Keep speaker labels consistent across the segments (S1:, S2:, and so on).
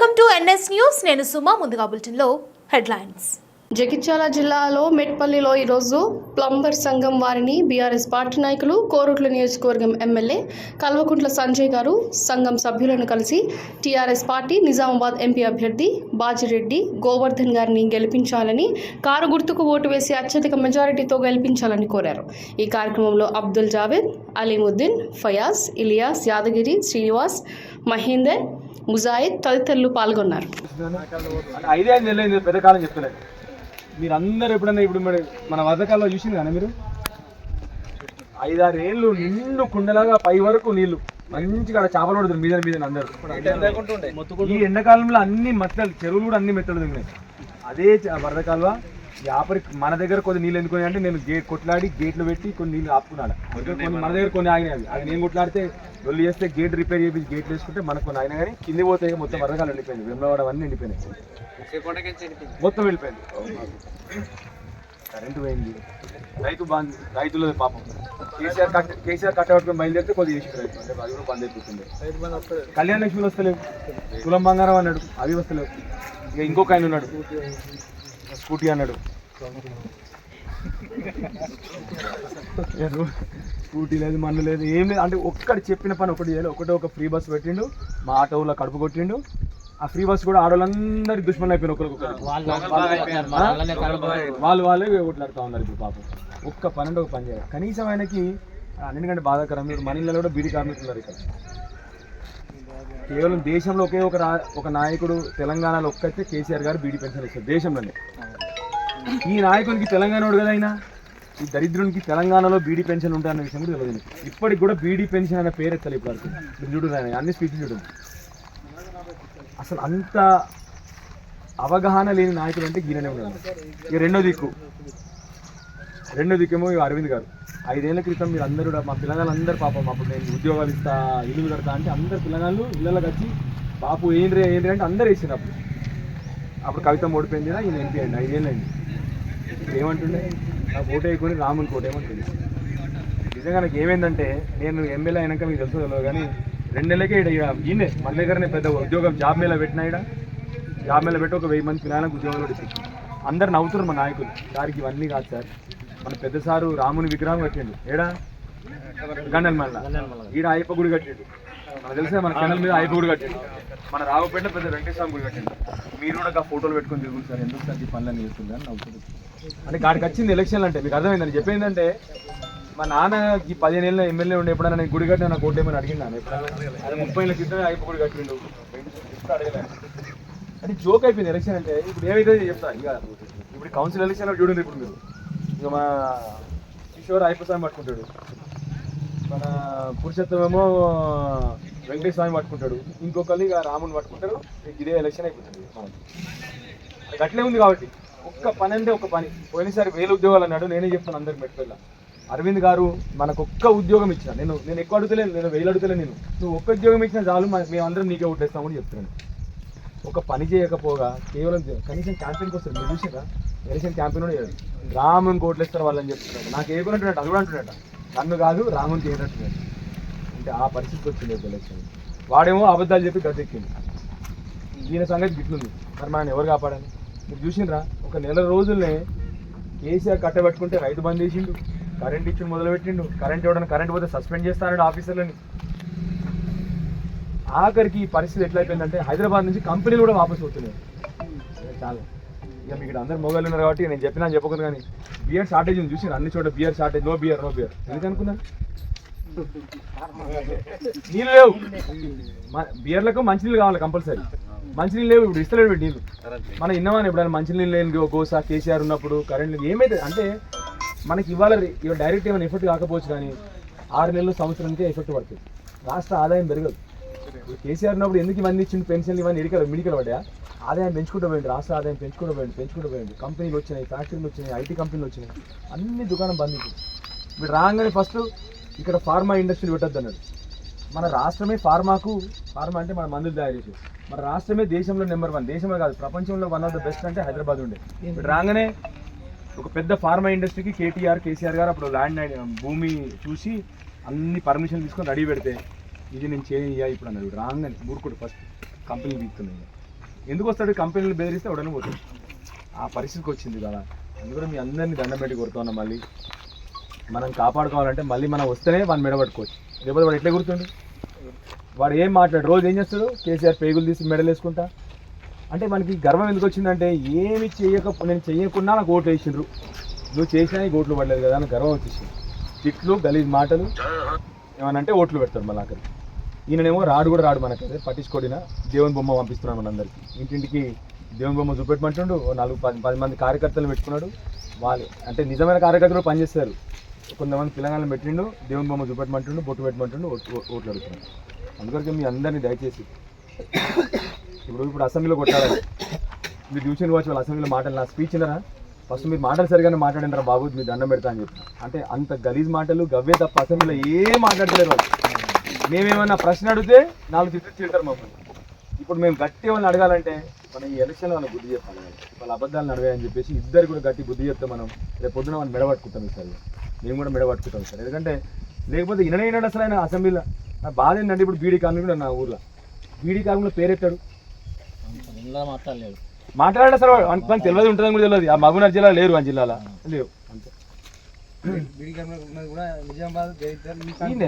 S1: Welcome to NS news. నేను సుమా ముందుగా బులెటిన్లో హెడ్లైన్స్.
S2: జగిత్యాల జిల్లాలో మెట్పల్లిలో ఈరోజు ప్లంబర్ సంఘం వారిని బీఆర్ఎస్ పార్టీ నాయకులు కోరుట్ల నియోజకవర్గం ఎమ్మెల్యే కల్వకుంట్ల సంజయ్ గారు సంఘం సభ్యులను కలిసి టీఆర్ఎస్ పార్టీ నిజామాబాద్ ఎంపీ అభ్యర్థి బాజిరెడ్డి గోవర్ధన్ గారిని గెలిపించాలని కారు గుర్తుకు ఓటు వేసి అత్యధిక మెజారిటీతో గెలిపించాలని కోరారు. ఈ కార్యక్రమంలో అబ్దుల్ జావేద్ అలీముద్దీన్ ఫయాజ్ ఇలియాస్ యాదగిరి శ్రీనివాస్ మహేందర్ ముజాయిద్ తదితరులు పాల్గొన్నారు.
S3: అంటే నెలలు పెద్ద కాలం చెప్తలేదు. మీరు అందరూ ఎప్పుడన్నా ఇప్పుడు మరి మన వద్దకాల్లో చూసింది కానీ మీరు? ఐదారు ఏళ్ళు నిండు కుండలాగా పై వరకు నీళ్ళు. మంచిగా అక్కడ చేపలు పడుతుంది మీద మీద అందరూ. ఈ ఎండాకాలంలో అన్ని మెత్తలు చెరువులు కూడా అన్ని మెత్తలు దిగినాయి అదే వరద కాలువ యాపరి మన దగ్గర కొన్ని నీళ్ళు ఎందుకు అంటే నేను గేట్ కొట్లాడి గేట్లు పెట్టి కొన్ని నీళ్ళు ఆపుకున్నాడు కొన్ని మన దగ్గర కొన్ని ఆగినాయి అవి. అది నేను కొట్లాడితే రొల్లు చేస్తే గేట్ రిపేర్ చేసి గేట్లు వేసుకుంటే మనకు కొన్ని ఆగినా కానీ కింది పోతే మొత్తం వరదకాలు ఎండిపోయింది వెమ్మవాడ అన్నీ ఎండిపోయినాయి మొత్తం వెళ్ళిపోయింది. కరెంటు పోయింది. రైతు బంద్ రైతుల పాపం. కేసీఆర్ కట్ట కేసీఆర్ కట్టబట్టుకుని బయలుదేరితే కొద్దిగా చేసి రైతు అంటే అది కూడా బంద్ అయిపోతుంది. కళ్యాణ లక్ష్మిలు వస్తలేవు. తులం బంగారం అన్నాడు. అవి వస్తలేవు. ఇక ఇంకొక ఆయన ఉన్నాడు. స్కూటీ అన్నాడు. స్కూటీ లేదు మన్ను లేదు ఏం లేదు. అంటే ఒక్కటి చెప్పిన పని ఒకటి చేయాలి. ఒకటే ఒక ఫ్రీ బస్ పెట్టిండు మా ఆటోలో కడుపు కొట్టిండు. ఆ ఫ్రీ బస్ కూడా ఆడవాళ్ళందరి దుష్మన్ అయిపోయిన ఒకరికొకరు వాళ్ళు వాళ్ళే కొట్లాడుతూ ఉన్నారు ఇప్పుడు పాపం. ఒక్క పని అంటే ఒక పని చేయాలి. కనీసం ఆయనకి అన్నిటికంటే బాధాకరం మీరు మన ఇళ్ళలో కూడా బీడీ కార్మికులు ఉన్నారు ఇక్కడ. కేవలం దేశంలో ఒకే ఒక రా ఒక నాయకుడు తెలంగాణలో ఒక్కతే కేసీఆర్ గారు బీడీ పెన్షన్ ఇస్తారు దేశంలోనే. ఈ నాయకునికి తెలంగాణ కదా అయినా ఈ దరిద్రునికి తెలంగాణలో బీడీ పెన్షన్ ఉంటాయన్న విషయం కూడా తెలియదు ఇప్పటికి కూడా బీడీ పెన్షన్ అనే పేరు ఎత్తాలి ఇప్పుడు మీరు చూడు నాయన, అన్ని స్పీచ్లు చూడు. అసలు అంత అవగాహన లేని నాయకుడు అంటే గీననే ఉన్నాడు. ఇక రెండో దిక్కు. రెండో దిక్కేమో ఇక అరవింద్ గారు. ఐదేళ్ళ క్రితం మీరు అందరూ కూడా మా పిల్లగాళ్ళు అందరు పాపం అప్పుడు నేను ఉద్యోగాలు ఇస్తా ఇల్లు కడతా అంటే అందరు పిల్లగాళ్ళు ఇళ్ళకి వచ్చి బాపు ఏంద్రే ఏంద్రే అంటే అందరు వేసినప్పుడు అప్పుడు. కవిత ఓడిపోయింది ఈయన ఎంపీ అండి ఐదేళ్ళు అయింది. ఏమంటుండే? నాకు ఓటు వేయకొని రాముని కోట ఏమంటుంది నిజంగా నాకు ఏమైందంటే నేను ఎమ్మెల్యే అయినాక మీకు తెలుసు తెలియదు కానీ రెండు ఈడ ఇక ఈయనే మన దగ్గరనే పెద్ద ఉద్యోగం జాబ్ మేళ పెట్టినా ఈడ. జాబ్ మేళ పెట్టి ఒక వెయ్యి మంది పిల్లలకు ఉద్యోగాలు కూడా అందరు నవ్వుతున్నారు మా నాయకులు. సార్కి ఇవన్నీ కాదు సార్. మన పెద్ద సారు రాముని విగ్రహం కట్టిండు. ఏడా? గండల్ మళ్ళా ఈడ అయ్యప్ప గుడి కట్టిండు. మనకు తెలిసిన మన కెనల్ మీద ఐదు గుడి కట్టిండు. మన రాఘపేట పెద్ద వెంకటేశ్వర గుడి కట్టిండు. మీరు కూడా ఆ ఫోటోలు పెట్టుకొని తిరుగుతుంది సార్ ఎందుకు సార్ ఈ పనులన్నీ చేస్తుంది అని నవ్వుతుంది. అంటే గాడికి వచ్చింది ఎలక్షన్లు అంటే మీకు అర్థమైందని చెప్పేందంటే మా నాన్న ఈ పదిహేను ఏళ్ళ ఎమ్మెల్యే ఉండే ఎప్పుడైనా నేను గుడి కట్టిన నాకు ఓటేమని అడిగింది నాన్న అది ముప్పై ఏళ్ళ క్రితం అయ్యప్ప గుడి కట్టిండు. ఇప్పుడు అంటే జోక్ అయిపోయింది ఎలక్షన్ అంటే ఇప్పుడు ఏమైతే చెప్తా ఇక ఇప్పుడు కౌన్సిల్ ఎలక్షన్లో చూడండి ఇప్పుడు మీరు. ఇక మా కిషోర్ అయ్యప్ప స్వామి పట్టుకుంటాడు. మన పురుషత్వం ఏమో వెంకటేశ్వర స్వామి పట్టుకుంటాడు. ఇంకొకళ్ళు ఇక రాముని పట్టుకుంటారు ఇదే ఎలక్షన్ అయిపోతుంది. అది అట్లే ఉంది కాబట్టి. ఒక్క పని అంటే ఒక పని. పోయినసారి వేలు ఉద్యోగాలు అన్నాడు. నేనే చెప్తాను అందరికి మెట్టుకెళ్ళ అరవింద్ గారు మనకు ఒక్క ఉద్యోగం ఇచ్చిన. నేను నేను ఎక్కువ అడుగుతలేను. నేను వేలు అడుగుతలేను నేను. నువ్వు ఒక్క ఉద్యోగం ఇచ్చినా చాలు. మేము మేమందరం నీకే ఓటేస్తామని చెప్తున్నాను ఒక పని చేయకపోగా కేవలం కనీసం క్యాంపెయిన్కి వస్తారు మీరు చూసారా ఎలక్షన్ క్యాంపెయిన్ కూడా చేయరు రాముని కోట్లేస్తారు వాళ్ళని చెప్తున్నాడు. నాకు ఏ అంటున్నట్టు అది కూడా అంటున్నాడు. నన్ను కాదు రాముని చేయనట్టున్నాడు. అంటే ఆ పరిస్థితి వచ్చింది ఎలక్షన్ వాడేమో అబద్ధాలు చెప్పి గద్దెక్కింది ఈయన సంగతి గిట్లుంది. మరి మనం ఎవరు కాపాడాలి? మీరు చూసినరా ఒక నెల రోజుల్నే కేసీఆర్ కట్టబెట్టుకుంటే రైతు బంద్ చేసిండు కరెంట్ ఇచ్చి మొదలుపెట్టిండు కరెంట్ ఇవ్వడానికి కరెంట్ పోతే సస్పెండ్ చేస్తానండి ఆఫీసర్లని. ఆఖరికి ఈ పరిస్థితి ఎట్లయిపోయిందంటే హైదరాబాద్ నుంచి కంపెనీలు కూడా వాపసు అవుతున్నాయి చాలా. ఇక మీకు ఇక్కడ అందరు మొబైల్ ఉన్నారు కాబట్టి నేను చెప్పినా అని చెప్పకుండా కానీ బియర్ షార్టేజ్ ఉంది. చూసి అన్ని చోట beer shortage no beer no beer ఎందుకు అనుకున్నారు? నీళ్ళు లేవు. బియర్లకు మంచినీళ్ళు కావాలి కంపల్సరీ. మంచినీళ్ళు లేవు ఇప్పుడు ఇస్తలేడు నీళ్ళు మనం ఇన్నవాని ఎప్పుడైనా మంచినీళ్ళు లేని గో- గోసా కేసీఆర్ ఉన్నప్పుడు కరెంట్ ఏమైతే అంటే మనకి ఇవాళ డైరెక్ట్ ఏమైనా ఎఫెక్ట్ కాకపోవచ్చు కానీ ఆరు నెలలు సంవత్సరానికే ఎఫెక్ట్ పడుతుంది. రాష్ట్ర ఆదాయం పెరగదు. కేసీఆర్ ఉన్నప్పుడు ఎందుకు ఇవన్నీ ఇచ్చింది పెన్షన్లు ఇవన్నీ ఎడికలు మిడికలు పడ్డా ఆదాయం పెంచుకుంటూ పోయింది రాష్ట్ర ఆదాయం పెంచుకుంటూ పోయింది పెంచుకుంటూ పోయింది కంపెనీలు వచ్చినాయి ఫ్యాక్టరీలు వచ్చినాయి ఐటీ కంపెనీలు వచ్చినాయి. అన్ని దుకాణం బంద్ ఇప్పుడు ఇప్పుడు రాగానే ఫస్ట్ ఇక్కడ ఫార్మా ఇండస్ట్రీ పెట్టద్దు అన్నాడు. మన రాష్ట్రమే ఫార్మాకు ఫార్మా అంటే మన మందులు తయారు చేసేది. మన రాష్ట్రమే దేశంలో నెంబర్ వన్ దేశంలో కాదు ప్రపంచంలో వన్ ఆఫ్ ద బెస్ట్ అంటే హైదరాబాద్ ఉండే. ఇప్పుడు రాగానే ఒక పెద్ద ఫార్మా ఇండస్ట్రీకి కేటీఆర్ కేసీఆర్ గారు అప్పుడు ల్యాండ్ భూమి చూసి అన్ని పర్మిషన్ తీసుకొని రెడీ పెడితే ఇది నేను చేయ ఇప్పుడు అన్నాడు. రాగానే మూడుకోడు ఫస్ట్ కంపెనీ తీస్తున్నాయి ఎందుకు వస్తాడు కంపెనీలు బెదిరిస్తే ఎవడని పోతాడు ఆ పరిస్థితికి వచ్చింది కదా. అందుకని మీ అందరినీ దండం పెట్టి కొడుతున్నాం మళ్ళీ. మనం కాపాడుకోవాలంటే మళ్ళీ మనం వస్తేనే వాడిని మెడబట్టుకోవచ్చు లేకపోతే వాడు ఎట్లా గుర్తుండు వాడు ఏం మాట్లాడు? రోజు ఏం చేస్తాడు? కేసీఆర్ పేగులు తీసి మెడలు వేసుకుంటా. అంటే మనకి గర్వం ఎందుకు వచ్చిందంటే ఏమి చేయక నేను చేయకుండా నాకు ఓట్లు వేసిండ్రు. నువ్వు చేసినా ఓట్లు పడలేదు కదా అని గర్వం వచ్చేసింది. తిట్లు గలీజ్ మాటలు. ఏమనంటే ఓట్లు పెడతాడు మళ్ళీ అక్కడికి. ఈయననేమో రాడు కూడా రాడు మనకి అదే పట్టించుకోడిన దేవుని బొమ్మ పంపిస్తున్నాడు మనందరికి. ఇంటింటికి దేవుని బొమ్మ చూపెట్టమంటుండు. ఓ నాలుగు పది పది మంది కార్యకర్తలు పెట్టుకున్నాడు. వాళ్ళు అంటే నిజమైన కార్యకర్తలు పనిచేస్తారు. కొంతమంది పిల్లగాలను పెట్టిండు దేవుని బొమ్మ చూపెట్టమంటుండు బొట్టు పెట్టమంటుండు ఓట్లు అడుగుతున్నాడు. అందుకరికి మీ అందరినీ దయచేసి ఇప్పుడు ఇప్పుడు అసెంబ్లీలో కొట్టాలి మీరు చూసిన వచ్చి వాళ్ళ అసెంబ్లీలో మాటలు నా స్పీచ్ ఇన్నారా ఫస్ట్ మీరు మాటలు సరిగానే మాట్లాడినరా బాబు? మీరు దండం పెడతా అని చెప్పి అంటే అంత గలీజ్ మాటలు గవ్వే తప్ప అసెంబ్లీలో ఏం మాట్లాడలేరు వాళ్ళు. మేమేమన్నా ప్రశ్న అడిగితే నాలుగు తిట్టు తింటారు మమ్మల్ని. ఇప్పుడు మేము గట్టి వాళ్ళని అడగాలంటే మనం ఈ ఎలక్షన్లో వాళ్ళకి బుద్ధి చెప్పాలి. వాళ్ళు. అబద్ధాలు నడవాయని చెప్పేసి ఇద్దరు కూడా గట్టి బుద్ధి చెప్తే మనం రేపు పొద్దున మనం మెడబట్టుకుంటాం ఈసారి మేము కూడా మెడబట్టుకుంటాం సార్. ఎందుకంటే లేకపోతే ఇననైనాడు అసలు ఆయన అసెంబ్లీలో. నా బాధ ఏంటంటే ఇప్పుడు బీడీ కాలనీ కూడా నా ఊర్లో. బీడీ కాలంలో పేరెత్తాడు.
S4: మాట్లాడలేదు
S3: మాట్లాడే సార్ మనకు తెలియదు ఉంటుందని కూడా తెలియదు. ఆ మహబూబ్నగర్ జిల్లా లేరు ఆ జిల్లాలో. లేవు అంతే
S4: కూడా నిజామాబాద్
S3: ఈయనే,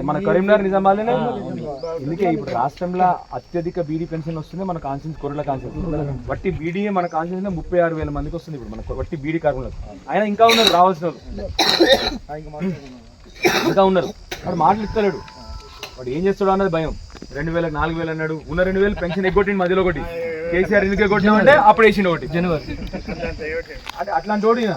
S3: మన కరీంనగర్ నిజామాబాద్లోనే అందుకే ఇప్పుడు రాష్ట్రంలో అత్యధిక బీడీ పెన్షన్ వస్తుంది మన కాన్సెన్స్ కొరల కాన్సెన్స్ వట్టి బీడీ మన కాన్సెన్స్ ముప్పై ఆరు వేల మందికి వస్తుంది ఇప్పుడు మన వట్టి బీడీ కార్మికులకు. ఆయన ఇంకా ఉన్నారు రావాల్సిన ఇంకా ఉన్నారు. వాడు మాటలు ఇస్తలేడు. వాడు ఏం చేస్తాడు అన్నది భయం. రెండు వేలకు నాలుగు వేలు అన్నాడు. ఉన్న రెండు వేలు పెన్షన్ ఎగ్గొట్టింది మధ్యలో ఒకటి కేసీఆర్ ఎందుకు ఎగ్గొట్టినామంటే అప్పుడు వేసిండు ఒకటి. జనవరి. అంటే అట్లాంటి వాడు ఈయన.